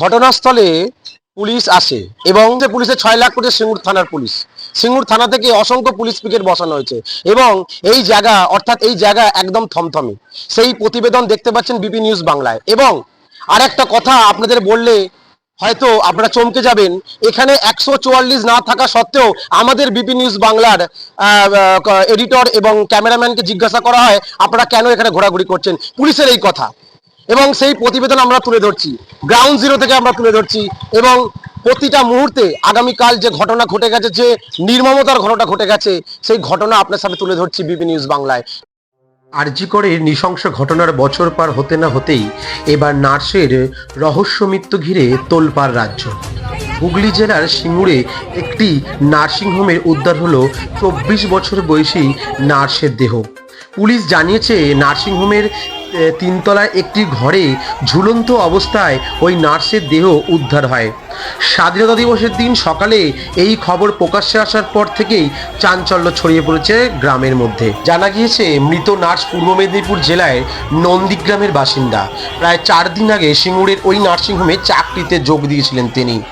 ঘটনাস্থলে পুলিশ আসে এবং যে পুলিশের ছয় লাখ কোটি সিঙ্গুর থানার পুলিশ। সিঙ্গুর থানা থেকে অসংখ্য পুলিশ পিকেট বসানো হয়েছে এবং এই জায়গা, অর্থাৎ এই জায়গা একদম থমথমে। সেই প্রতিবেদন দেখতে পাচ্ছেন বিপি নিউজ বাংলায়। এবং আর একটা কথা আপনাদের বললে হয়তো আপনারা চমকে যাবেন, এখানে একশো চুয়াল্লিশ না থাকা সত্ত্বেও আমাদের বিপি নিউজ বাংলার এডিটর এবং ক্যামেরাম্যানকে জিজ্ঞাসা করা হয়, আপনারা কেন এখানে ঘোরাঘুরি করছেন? পুলিশের এই কথা। এবং সেই প্রতিবেদন আমরা তুলে ধরছি। গ্রাউন্ড জিরো থেকে আমরা তুলে ধরছি এবং প্রতিটা মুহূর্তে আগামীকাল যে ঘটনা ঘটে গেছে, যে নির্মমতার ঘটনা ঘটে গেছে, সেই ঘটনা আপনার সাথে তুলে ধরছি বিপি নিউজ বাংলায়। আরজিকরের নৃশংস ঘটনার বছর পার হতে না হতেই এবার নার্সের রহস্য মৃত্যু ঘিরে তোলপাড় রাজ্য। হুগলি জেলার সিঙ্গুরে একটি নার্সিংহোমের উদ্ধার হলো চব্বিশ বছর বয়সী নার্সের দেহ। পুলিশ জানিয়েছে নার্সিংহোমের তিনতলায় একটি ঘরে ঝুলন্ত অবস্থায় ওই নার্সের দেহ উদ্ধার হয়। স্বাধীনতা দিবসের দিন সকালে এই খবর প্রকাশ্যে আসার পর থেকেই চাঞ্চল্য ছড়িয়ে পড়েছে গ্রামের মধ্যে। জানা গিয়েছে, মৃত নার্স পূর্ব মেদিনীপুর জেলায় নন্দীগ্রামের বাসিন্দা। প্রায় চার দিন আগে সিঙ্গুরের ওই নার্সিংহোমে চাকরিতে যোগ দিয়েছিলেন তিনি।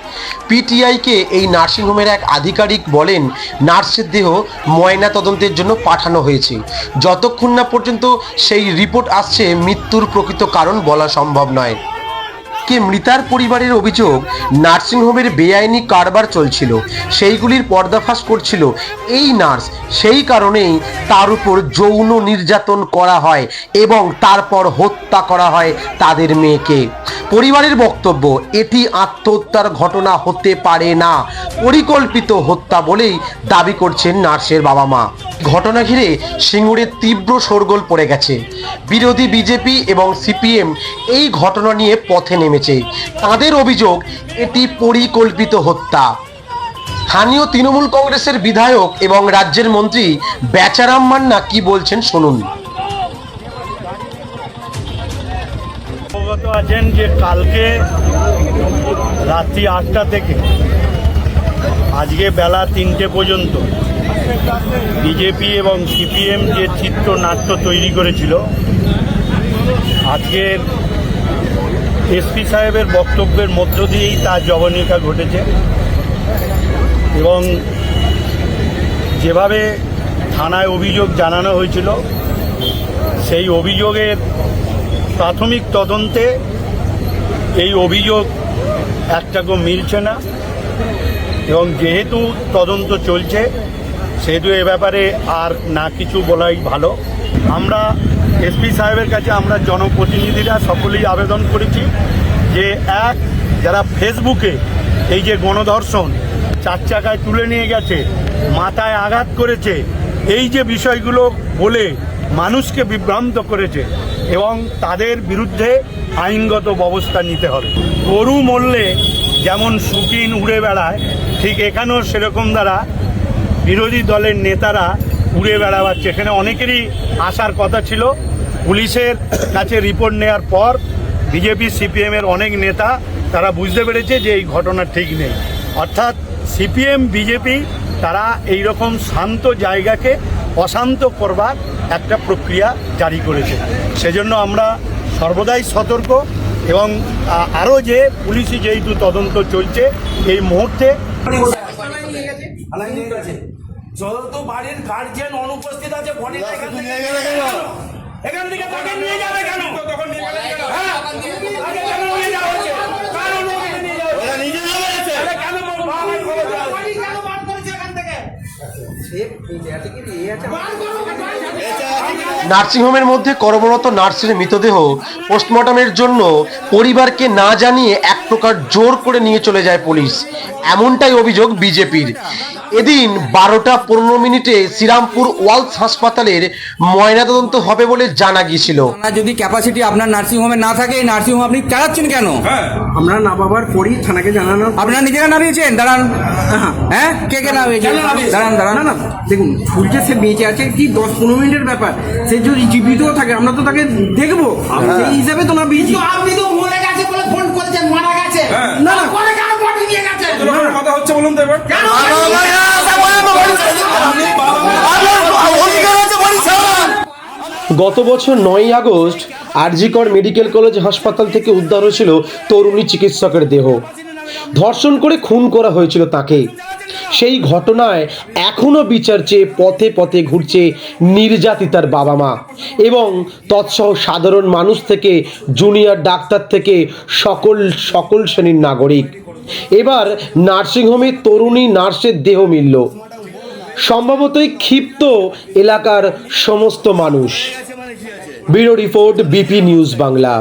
পিটিআইকে এই নার্সিংহোমের এক আধিকারিক বলেন, নার্সের দেহ ময়না তদন্তের জন্য পাঠানো হয়েছে। যতক্ষণ না পর্যন্ত সেই রিপোর্ট আসছে মৃত্যুর প্রকৃত কারণ বলা সম্ভব নয়। কে মৃতার পরিবারের অভিযোগ নার্সিংহোমের বেআইনি কারবার চলছিল, সেইগুলির পর্দাফাশ করছিল এই নার্স, সেই কারণেই তার উপর যৌন নির্যাতন করা হয় এবং তারপর হত্যা করা হয় তাদের মেয়েকে। পরিবারের বক্তব্য, এটি আত্মহত্যার ঘটনা হতে পারে না, পরিকল্পিত হত্যা বলেই দাবি করছেন নার্সের বাবা মা ঘটনা ঘিরে সিঙ্গুরে তীব্র শোরগোল পড়ে গেছে। বিরোধী বিজেপি এবং সিপিএম এই ঘটনা নিয়ে পথে নেমেছে। তাদের অভিযোগ, এটি পরিকল্পিত হত্যা। স্থানীয় তৃণমূল কংগ্রেসের বিধায়ক এবং রাজ্যের মন্ত্রী বেচারাম মান্না কি বলছেন শুনুন। অবগত আছেন যে কালকে রাত্রি আটটা থেকে, আজকে বেলা তিনটে পর্যন্ত বিজেপি এবং সিপিএম যে চিত্রনাট্য তৈরি করেছিল আজকের এসপি সাহেবের বক্তব্যের মধ্য দিয়েই তার জবনীয়তা ঘটেছে এবং যেভাবে থানায় অভিযোগ জানানো হয়েছিল, সেই অভিযোগের প্রাথমিক তদন্তে এই অভিযোগ একটাকেও মিলছে না এবং যেহেতু তদন্ত চলছে সেহেতু এ ব্যাপারে আর না কিছু বলাই ভালো। আমরা এসপি সাহেবের কাছে, আমরা জনপ্রতিনিধিরা সকলেই আবেদন করেছি যে, এক, যারা ফেসবুকে এই যে গণধর্ষণ চার চাকায় তুলে নিয়ে গেছে, মাথায় আঘাত করেছে, এই যে বিষয়গুলো বলে মানুষকে বিভ্রান্ত করেছে এবং তাদের বিরুদ্ধে আইনগত ব্যবস্থা নিতে হবে। গরু মরলে যেমন শুকিন উড়ে বেড়ায়, ঠিক এখানেও সেরকম দ্বারা বিরোধী দলের নেতারা উড়ে বেড়াচ্ছে। এখানে অনেকেরই আসার কথা ছিল। পুলিশের কাছে রিপোর্ট নেওয়ার পর বিজেপি সিপিএমের অনেক নেতা, তারা বুঝতে পেরেছে যে এই ঘটনা ঠিক নেই। অর্থাৎ সিপিএম, বিজেপি, তারা এই রকম শান্ত জায়গাকে অশান্ত করবার একটা প্রক্রিয়া জারি করেছে। সেজন্য আমরা সর্বদাই সতর্ক এবং আরও যে পুলিশি যেহেতু তদন্ত চলছে, এই মুহূর্তে যত বাড়ির গার্জিয়ান অনুপস্থিত আছে বডিটা এখান থেকে তাকে নিয়ে যাবে কেন? হ্যাঁ? তাকে কেন নিয়ে যাওয়া হচ্ছে? কার অনুমতিতে নিয়ে যাওয়া হচ্ছে? তাহলে কেন বাবা খবর দেওয়া হচ্ছে? নার্সিংহোমের মধ্যে কর্মরত নার্সের মৃতদেহ পোস্টমর্টমের জন্য পরিবারকে না জানিয়ে এক প্রকার জোর করে নিয়ে চলে যায় পুলিশ। এমনটাই অভিযোগ বিজেপির। এদিন বারোটা পনেরো মিনিটে শ্রীরামপুর ওয়ালস হাসপাতালের ময়নাতদন্ত হবে বলে জানা গিয়েছিল। যদি ক্যাপাসিটি আপনার নার্সিং হোমে না থাকে এই নার্সিং হোম আপনি চালাচ্ছেন কেন? আমরা না বাবার পরই থানাকে জানানো আপনারা নিজেরা নামিয়েছেন? দাঁড়ান। হ্যাঁ কে কে নামিয়েছেন দাঁড়ান দাঁড়ান। না না দেখুন ফুলকে সে বেঁচে আছে কি দশ পনেরো মিনিটের ব্যাপার? সে যদি জীবিতও থাকে আমরা তো তাকে দেখব। সেই হিসাবে তো না আপনি তো মরে গেছে বলে ফোন করেছেন মারা গেছে না, না। কথা হচ্ছে বলুন তো এবার। গত বছর নয়ই আগস্ট আরজিকর মেডিকেল কলেজ হাসপাতাল থেকে উদ্ধার হয়েছিল তরুণী চিকিৎসকের দেহ। ধর্ষণ করে খুন করা হয়েছিল তাকে। সেই ঘটনায় এখনও বিচার চেয়ে পথে পথে ঘুরছে নির্যাতিতার বাবা মা এবং তৎসহ সাধারণ মানুষ থেকে জুনিয়র ডাক্তার থেকে সকল সকল শ্রেণির নাগরিক। এবার নার্সিংহোমে তরুণী নার্সের দেহ মিলল। সম্ভবতই ক্ষিপ্ত এলাকার সমস্ত মানুষ। Bureau report BP news Bangla.